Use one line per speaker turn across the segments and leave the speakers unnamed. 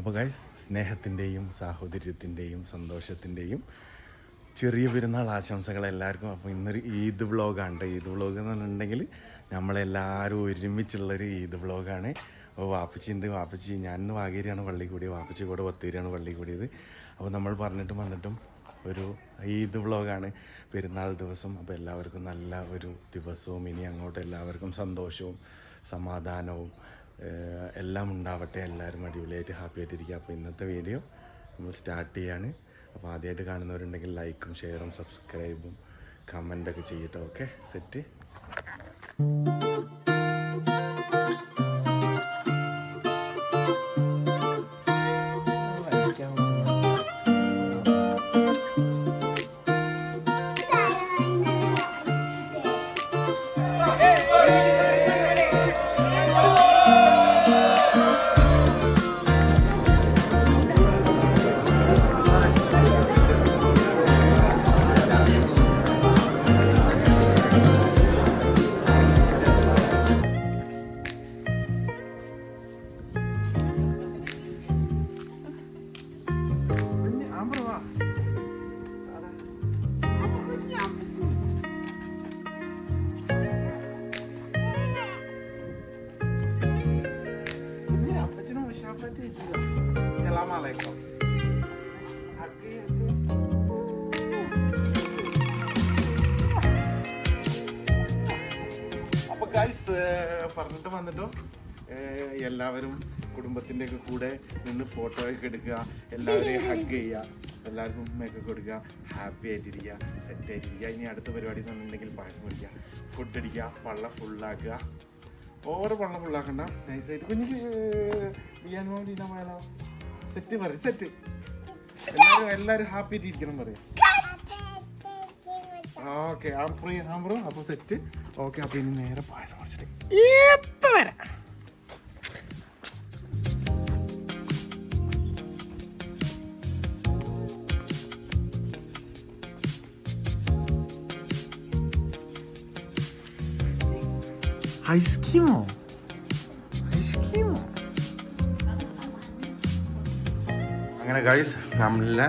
അപ്പോൾ ഗൈസ് സ്നേഹത്തിന്റെയും സാഹോദര്യത്തിന്റെയും സന്തോഷത്തിന്റെയും ചെറിയ പെരുന്നാൾ ആശംസകൾ എല്ലാവർക്കും. അപ്പോൾ ഇന്നൊരു ഈദ് വ്ളോഗാണ് ഈദ് വ്ളോഗ് എന്ന് പറഞ്ഞിട്ടുണ്ടെങ്കിൽ നമ്മളെല്ലാവരും ഒരുമിച്ചുള്ളൊരു ഈദ് വ്ളോഗാണ്. അപ്പോൾ വാപ്പച്ചിന്റെ വാപ്പച്ചി ഞാൻ ഇന്ന് വാഗേരിയാണ് പള്ളി കൂടിയത്. വാപ്പച്ചി കൂടെ ബത്തേരിയാണ് പള്ളി കൂടിയത്. അപ്പോൾ നമ്മൾ പറഞ്ഞിട്ടും വന്നിട്ടും ഒരു ഈദ് വ്ളോഗാണ്. പെരുന്നാൾ ദിവസം. അപ്പോൾ എല്ലാവർക്കും നല്ല ഒരു ദിവസവും ഇനി അങ്ങോട്ട് എല്ലാവർക്കും സന്തോഷവും സമാധാനവും എല്ലാം ഉണ്ടാവട്ടെ എല്ലാവരും അടിപൊളിയായിട്ട് ഹാപ്പി ആയിട്ടിരിക്കുക. അപ്പോൾ ഇന്നത്തെ വീഡിയോ നമ്മൾ സ്റ്റാർട്ട് ചെയ്യാണ്. അപ്പോൾ ആദ്യമായിട്ട് കാണുന്നവരുണ്ടെങ്കിൽ ലൈക്കും ഷെയറും സബ്സ്ക്രൈബും കമന്റൊക്കെ ചെയ്യട്ടോ ഓക്കെ സെറ്റ് അപ്പൊ ഗൈസ് പറഞ്ഞിട്ട് വന്നിട്ടോ എല്ലാവരും കുടുംബത്തിന്റെ ഒക്കെ കൂടെ നിന്ന് ഫോട്ടോ ഒക്കെ എടുക്കുക എല്ലാവരെയും ഹഗ് ചെയ്യുക എല്ലാവർക്കും ഉമ്മയൊക്കെ കൊടുക്കുക ഹാപ്പി ആയിട്ടിരിക്കുക സെറ്റ് ആയിട്ടിരിക്കുക. ഇനി അടുത്ത പരിപാടി എന്നുണ്ടെങ്കിൽ പായസം കുടിക്കുക ഫുഡ് അടിക്കുക വള്ള ഫുള്ളാക്കുക ഓവർ വള്ളം ഫുള്ളാക്കണ്ട നൈസായിട്ട് കുഞ്ഞിക്ക് ബിരിയാണി വേണ്ടി പോയാലോ? സെറ്റ് പറ സെറ്റ്. എല്ലാവരും എല്ലാരും ഹാപ്പി ആയിട്ടിരിക്കണം പറയും. ഓക്കെ ആംപ്രോ ആംപ്രോ അപ്പോൾ സെറ്റ്. ഓക്കെ അപ്പോൾ ഇനി നേരെ പായസം കുറച്ചിട്ട് ഇപ്പം വരാം. ഐസ്ക്രീമോ അങ്ങനെ ഗൈസ് നമ്മളെ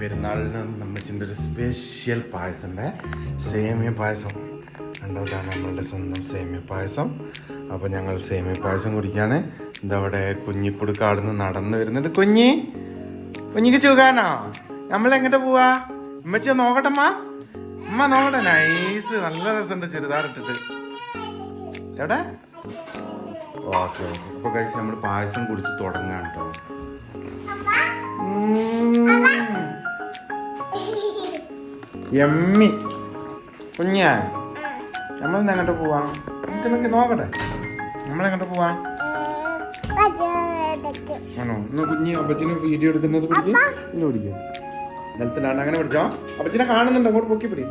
പെരുന്നാളിന് നമ്മച്ചിന്റെ ഒരു സ്പെഷ്യൽ പായസമുണ്ട്. സേമിയ പായസം. രണ്ടാമതാണ് നമ്മളുടെ സ്വന്തം സേമിയ പായസം. അപ്പോൾ ഞങ്ങൾ സേമിയ പായസം കുടിക്കുകയാണ് എന്താ അവിടെ കുഞ്ഞിക്കുടുക്കാട് നിന്ന് നടന്നു വരുന്നുണ്ട്. കുഞ്ഞി കുഞ്ഞിക്ക് ചുകാനോ നമ്മൾ എങ്ങോട്ട് പോവാ? ഉമ്മച്ച നോക്കട്ടമ്മ. ഉമ്മ നോക്കട്ടെ. നൈസ് നല്ല രസമുണ്ട് ചെറുതാറിട്ടിട്ട് എവിടെ? Okay okay. അപ്പോൾ കഴിച്ച് നമ്മൾ പായസം കുടിച്ച് തുടങ്ങാണ് കേട്ടോ എമ്മി. കുഞ്ഞാ നമ്മൾ ഇന്ന് എങ്ങോട്ട് പോവാം? നമുക്ക് നോക്കി നോക്കട്ടെ. നമ്മൾ എങ്ങോട്ട് പോവാം? ആണോ? ഇന്ന് കുഞ്ഞ് അപ്പച്ചന് വീഡിയോ എടുക്കുന്നത് പിടിക്കും. ഇന്ന് പിടിക്കും. നിലത്തിലാണ് അങ്ങനെ പിടിച്ചോ. അപ്പച്ചനെ കാണുന്നുണ്ട്. അങ്ങോട്ട് പൊക്കി പിടി.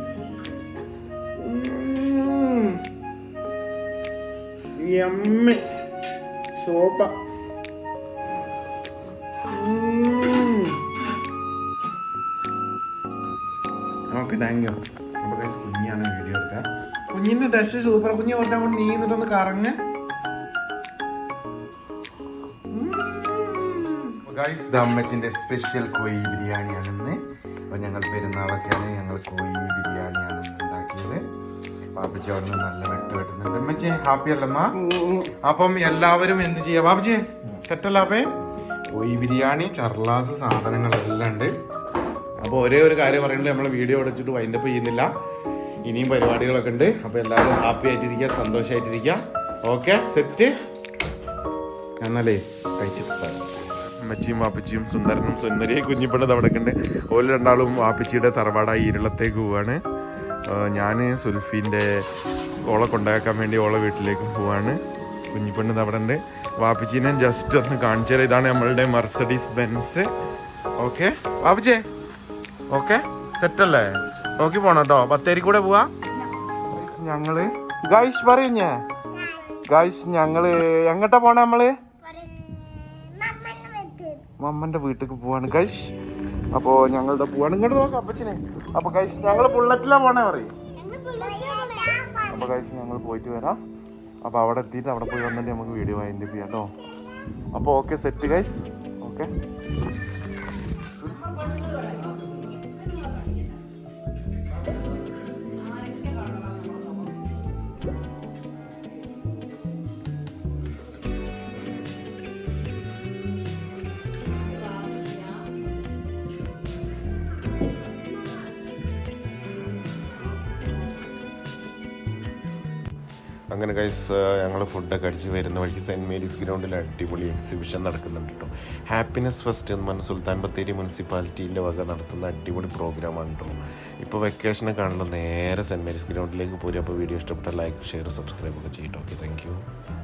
എമ്മി. സോപ്പ. ഓക്കെ താങ്ക് യു അപ്പോൾ കഴിച്ച് കുഞ്ഞിയാണ് വീഡിയോ എടുത്തത് കുഞ്ഞിന്റെ ഡ്രസ് സൂപ്പർ കുഞ്ഞ് കുറച്ച് അങ്ങോട്ട് നീന്നിട്ടൊന്ന് കറങ്ങ്. ഗൈസ് ദമ്മച്ചിന്റെ സ്പെഷ്യൽ കോഴി ബിരിയാണിയാണ് ഇന്ന്. അപ്പോൾ ഞങ്ങൾ പെരുന്നാളൊക്കെയാണ് ഞങ്ങൾ കോയി ബിരിയാണിയാണ് ഉണ്ടാക്കിയത്. പാപ്പച്ചി അവിടെ നല്ല വെട്ട് വെട്ടുന്നുണ്ട്. അമ്മച്ചി ഹാപ്പി അല്ലമ്മ അപ്പം എല്ലാവരും എന്ത് ചെയ്യാം? പാപ്പച്ചി സെറ്റല്ലാപ്പേ കോയി ബിരിയാണി ചർലാസ് സാധനങ്ങളെല്ലാം ഉണ്ട്. അപ്പോൾ ഒരേ ഒരു കാര്യം പറയുന്നത് നമ്മൾ വീഡിയോ അടച്ചിട്ട് വൈൻഡപ്പ് ചെയ്യുന്നില്ല. ഇനിയും പരിപാടികളൊക്കെ ഉണ്ട്. അപ്പോൾ എല്ലാവരും ഹാപ്പി ആയിട്ടിരിക്കുക സന്തോഷമായിട്ടിരിക്കുക ഓക്കെ സെറ്റ് എന്നാലേ കഴിച്ചിട്ട്. അമ്മച്ചിയും വാപ്പച്ചിയും സുന്ദരനും സുന്ദരിയെ കുഞ്ഞിപ്പണത് അവിടെ ഉണ്ട്. ഓൽ രണ്ടാളും വാപ്പച്ചിയുടെ തറവാടായി ഇരുളത്തേക്ക് പോവാണ്. ഞാൻ സുൽഫീന്റെ ഓളെ കൊണ്ടാക്കാൻ വേണ്ടി ഓളെ വീട്ടിലേക്ക് പോവാണ്. കുഞ്ഞിപ്പെണ്ണ് അവിടെ ഉണ്ട്. വാപ്പച്ചീനെ ജസ്റ്റ് ഒന്ന് കാണിച്ചു തരാം ഇതാണ് നമ്മളുടെ മെർസഡീസ് ബെൻസ് ഓക്കെ വാപ്പച്ചേ. ഓക്കെ? സെറ്റല്ലേ? നോക്കി പോണം കേട്ടോ ബത്തേരി കൂടെ പോവാ? ഞങ്ങൾ ഗൈസ് പറയുഞ്ഞേ ഗൈസ് ഞങ്ങൾ എങ്ങോട്ടാ പോണേ നമ്മൾ? മമ്മന്റെ വീട്ടിലേക്ക് പോവാണ് ഗൈഷ് അപ്പോ ഞങ്ങളുടെ പോവാണ്. ഇങ്ങോട്ട് നോക്കാം അപ്പച്ചനെ. അപ്പൊ ഗൈഷ് ഞങ്ങൾ ബുള്ളറ്റിലാ പോണേ പറയും. അപ്പൊ ഗൈസ് ഞങ്ങൾ പോയിട്ട് വരാം. അപ്പൊ അവിടെ എത്തിയിട്ട് അവിടെ പോയി വന്നിട്ട് നമുക്ക് വീഡിയോ വൈൻഡ് ചെയ്യാം കേട്ടോ.
അപ്പോൾ ഓക്കെ സെറ്റ് ഗൈസ്. ഓക്കെ. അങ്ങനെ കഴിച്ച് ഞങ്ങൾ ഫുഡൊക്കെ അടിച്ച് വരുന്ന വഴിക്ക് സെന്റ് മേരീസ് ഗ്രൗണ്ടിൽ അടിപൊളി എക്സിബിഷൻ നടക്കുന്നുണ്ട് കേട്ടോ ഹാപ്പിനെസ് ഫെസ്റ്റ് എന്ന് പറഞ്ഞ സുൽത്താൻ ബത്തേരി മുനിസിപ്പാലിറ്റീന്റെ വക നടത്തുന്ന അടിപൊളി പ്രോഗ്രാമാണ് കേട്ടോ ഇപ്പോൾ വെക്കേഷനൊക്കെ ആണല്ലോ നേരെ സെന്റ് മേരീസ് ഗ്രൗണ്ടിലേക്ക് പോരും. അപ്പോൾ വീഡിയോ ഇഷ്ടപ്പെട്ട ലൈക്ക് ഷെയർ സബ്സ്ക്രൈബ് ഒക്കെ ചെയ്യട്ടോ ഓക്കെ താങ്ക്